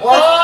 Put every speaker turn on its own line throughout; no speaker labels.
What?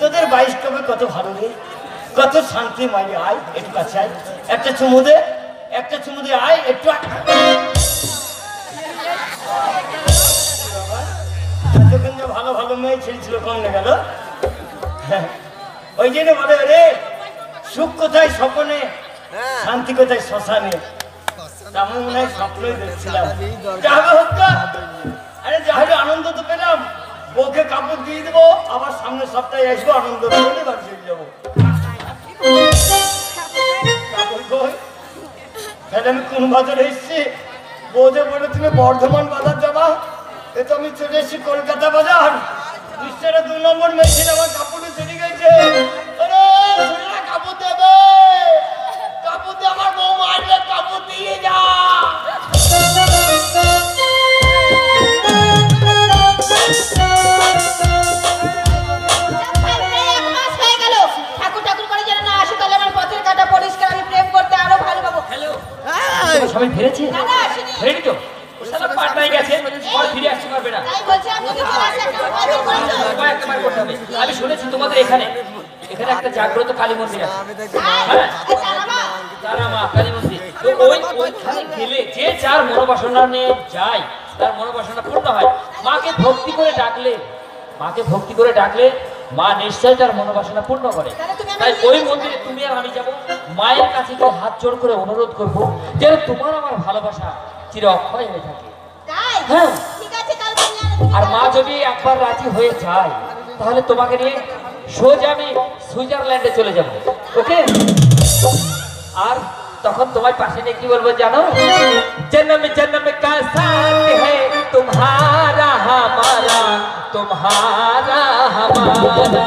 তোদের বাইশ কবে কত ভালো নেই কত শান্তি মাই আয় একটু কাছে আয়। একটা চুমু দে একটা চুমু দে আয় একটু ভালো ভালো মেয়ে ছেড়েছিল কম না গেল ওই জন্য বলে রে সুখ কোথায় স্বপনে? শান্তি কোথায় শ্মশানে? আমি মনে হয় স্বপ্নই দেখছিলাম। আরে যা হবে আনন্দ তো পেলাম। ওকে কাপড় দিয়ে দেবো, আবার সামনের সপ্তাহে আসব, আনন্দ করে বাড়ি চলে যাব।
আমি কোন বাজারে এসছি? বোঝে বলে তুমি বর্ধমান বাজার যাবা? এ তো আমি চলে এসেছি কলকাতা বাজার। বিশ্বের দু নম্বর মেশিন, আমার কাপড়ে চলে গেছে।
সবাই ফিরেছে? ফেরেনি তো? পাটনায় গেছে ফিরে আসতে পারবে না। আমি শুনেছি তোমাদের এখানে এখানে একটা জাগ্রত কালী মন্দির আছে? হ্যাঁ। তারা মা কালী মন্দির। তো ওই ওইখানে গেলে যে যার মনোবাসনা নিয়ে যায় তার মনোবাসনা পূর্ণ হয়। মাকে ভক্তি করে ডাকলে মাকে ভক্তি করে ডাকলে মা নিশ্চয় তার মনোবাসনা পূর্ণ করে। তাই ওই মন্দিরে তুমি আর আমি যাব। মায়ের কাছে গিয়ে হাত জোড় করে অনুরোধ করবো যেন তোমার আমার ভালোবাসা চির অক্ষয় হয়ে থাকে
তাই?
হ্যাঁ।
ঠিক আছে, কালকে নিয়ে আনো।
আর মা যদি একবার রাজি হয়ে যায় তাহলে তোমাকে নিয়ে সোজা আমি সুইজারল্যান্ডে চলে যাব ওকে আর তখন তোমার পাশে নিয়ে কি বলবো জানো জন্ম জন্ম কা সাথ है तुम्हारा हमारा तुम्हारा हमारा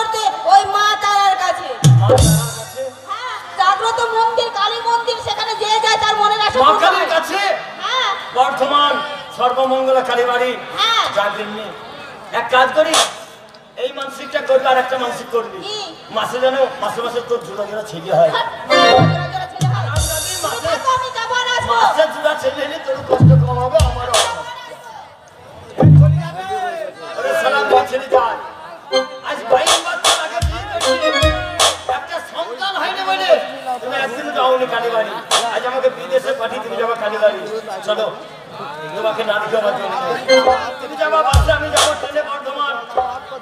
করতে ওই মা তারার কাছে। হ্যাঁ জাগ্রত মন্দির কালী মন্দির সেখানে যে যায় তার মনের আশা
মা কালীর কাছে
হ্যাঁ।
বর্ধমান সর্বমঙ্গলা কালীবাড়ি।
হ্যাঁ।
জাগিরনি এক কাজ করি এই মানসিকটা করবি আর একটা মানসিক করবি। মাসে যেন মাসে মাসে তোর জোড়া জোড়া ছেলে হয়।
হয়।
মাসে জোড়া ছেলে হলে তোর কষ্ট কম হবে। আমারও সালাম ছেলে যায় কালীবাড়ি। আজ আমাকে বিদেশে পাঠিয়ে তুমি যাব কালীবাড়ি। চলো, তোমাকে না আমার তুমি যাবা বাসে আমি যাব ট্রেনে বর্ধমান।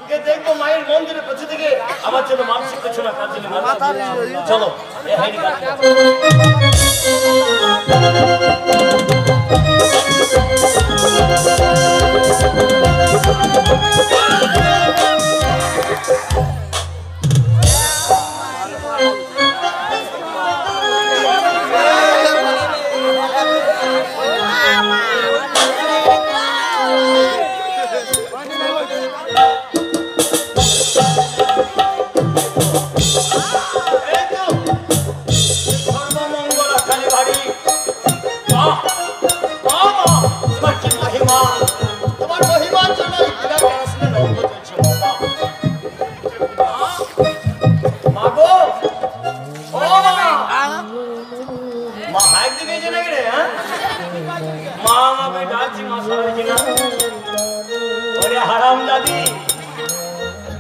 গিয়ে দেখব মায়ের মন্দিরের পেছু থেকে আমার জন্য মানসিক কিছু না চলো হাইনি গেছে নাকি রে মা আমাকে ডাকছি, মা সরাইছি না। ওরে হারাম দাদি,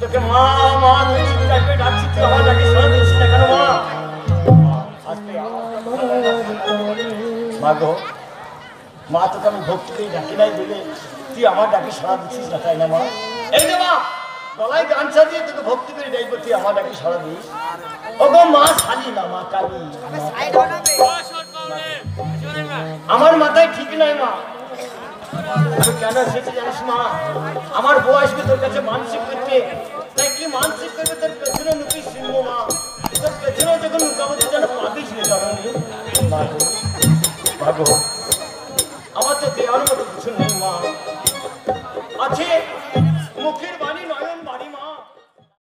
তোকে মা মা তুই চিৎকার তুই আমার ডাকি শোনা দিচ্ছিস না কেন, মা? মা মা তোকে আমি ভক্তিতে ডাকি নাই বলে তুই আমার ডাকি সারা দিচ্ছিস না তাই না, মা? এই যে মা, গলায় গামছা দিয়ে তোকে ভক্তি করে ডাইব তুই আমার ডাকি সারা দিস। ও গো মা শালি না, মা কালী। আমার মাথায় ঠিক নাই, মা। কেন এসেছি জানিস, মা? আমার বউ আসবে তোর কাছে মানসিক করতে। তাই কি মানসিক করবে তোর পেছনে লুকিয়ে শুনব, মা? তোর পেছনে যখন তুই যেন রে জননী মাগো মাগো